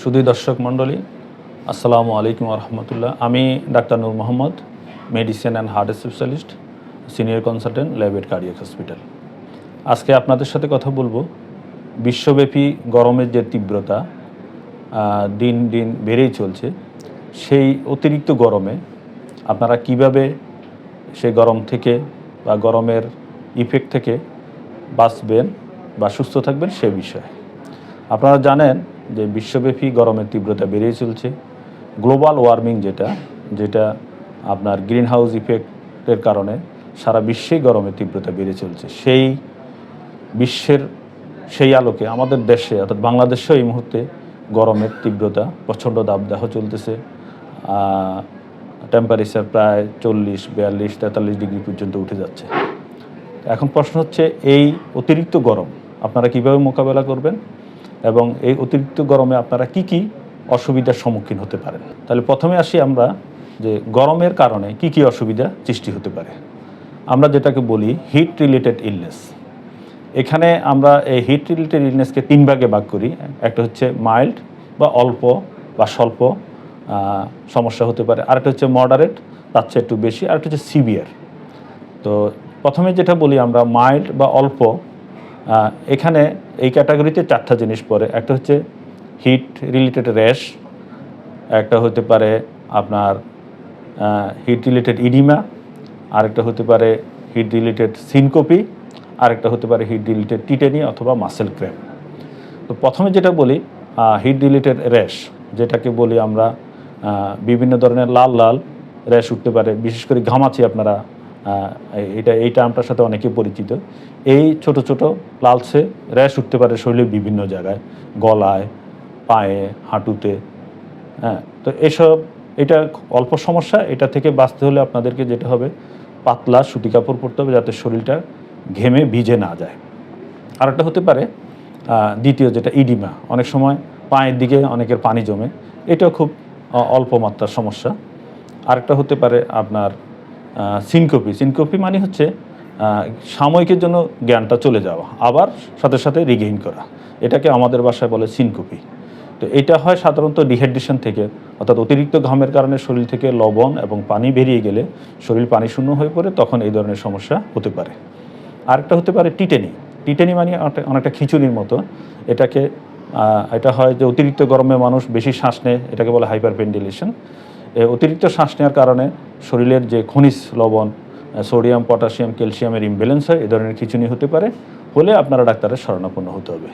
শুধুই দর্শক মণ্ডলী, আসসালামু আলাইকুম রহমতুল্লাহ। আমি doctor Noor Mohammad medicine and heart specialist senior consultant Labaid cardiac hospital আজকে আপনাদের সাথে কথা বলব বিশ্বব্যাপী গরমের যে তীব্রতা দিন দিন বেড়েই চলছে, সেই অতিরিক্ত গরমে আপনারা কীভাবে সেই গরম থেকে বা গরমের ইফেক্ট থেকে বাঁচবেন বা সুস্থ থাকবেন সে বিষয়ে। আপনারা জানেন যে বিশ্বব্যাপী গরমের তীব্রতা বেড়েই চলছে। গ্লোবাল ওয়ার্মিং যেটা যেটা আপনার গ্রিন হাউস ইফেক্টের কারণে সারা বিশ্বেই গরমের তীব্রতা বেড়ে চলছে। সেই বিশ্বের, সেই আলোকে আমাদের দেশে, অর্থাৎ বাংলাদেশেও এই মুহূর্তে গরমের তীব্রতা প্রচণ্ড দাবদাহ চলতেছে। টেম্পারেচার প্রায় চল্লিশ, বিয়াল্লিশ, তেতাল্লিশ ডিগ্রি পর্যন্ত উঠে যাচ্ছে। এখন প্রশ্ন হচ্ছে, এই অতিরিক্ত গরম আপনারা কীভাবে মোকাবেলা করবেন? এবং এই অতিরিক্ত গরমে আপনারা কি কি অসুবিধার সম্মুখীন হতে পারেন? তাহলে প্রথমে আসি আমরা যে গরমের কারণে কি কি অসুবিধা সৃষ্টি হতে পারে। আমরা যেটাকে বলি হিট রিলেটেড ইলনেস এখানে আমরা এই হিট রিলেটেড ইলনেসকে তিন ভাগে ভাগ করি। একটা হচ্ছে মাইল্ড বা অল্প বা স্বল্প সমস্যা হতে পারে। আরেকটা হচ্ছে মডারেট তার চেয়ে একটু বেশি। আরেকটা হচ্ছে সিভিয়ার তো প্রথমে যেটা বলি আমরা মাইল্ড বা অল্প এখানে এই ক্যাটাগরিতে চারটা জিনিস পড়ে। একটা হচ্ছে হিট রিলেটেড র্যাশ একটা হতে পারে আপনার হিট রিলেটেড ইডিমা আরেকটা হতে পারে হিট রিলেটেড সিনকোপি আরেকটা হতে পারে হিট রিলেটেড টিটেনি অথবা মাসেল ক্র্যাম তো প্রথমে যেটা বলি হিট রিলেটেড র্যাশ যেটাকে বলি আমরা বিভিন্ন ধরনের লাল লাল র্যাশ উঠতে পারে। বিশেষ করে ঘামাচি আপনারা এটা এই টার্মটার সাথে অনেকে পরিচিত। এই ছোট ছোট লালসে র্যাশ উঠতে পারে শরীরের বিভিন্ন জায়গায়, গলায়, পায়ে, হাঁটুতে হ্যাঁ? তো এসব, এটা অল্প সমস্যা, এটা থেকে বাঁচতে হলে আপনাদেরকে যেটা হবে, পাতলা সুতি কাপড় পরতে হবে যাতে শরীরটা ঘেমে ভিজে না যায়। আরেকটা হতে পারে দ্বিতীয় যেটা ইডিমা, অনেক সময় পায়ের দিকে অনেকের পানি জমে, এটাও খুব অল্প মাত্রার সমস্যা। আরেকটা হতে পারে আপনার সিনকপি সিনকপি মানে হচ্ছে সাময়িকের জন্য জ্ঞানটা চলে যাওয়া, আবার সাথে সাথে রিগেইন করা। এটাকে আমাদের ভাষায় বলে সিনকপি তো এটা হয় সাধারণত ডিহাইড্রেশন থেকে, অর্থাৎ অতিরিক্ত ঘামের কারণে শরীর থেকে লবণ এবং পানি বেরিয়ে গেলে শরীর পানি শূন্য হয়ে পড়ে, তখন এই ধরনের সমস্যা হতে পারে। আরেকটা হতে পারে টিটেনি। টিটেনি মানে অনেকটা- অনেকটা খিচুড়ির মতো। এটাকে এটা হয় যে অতিরিক্ত গরমে মানুষ বেশি শ্বাস নেয়, এটাকে বলে হাইপার ভেন্টিলেশন অতিরিক্ত শ্বাস নেওয়ার কারণে শরীরের যে খনিজ লবণ সোডিয়াম, পটাশিয়াম, ক্যালসিয়ামের ইমব্যালেন্স হয়, এ ধরনের খিচুনি হতে পারে। হলে আপনারা ডাক্তারের শরণাপন্ন হতে হবে।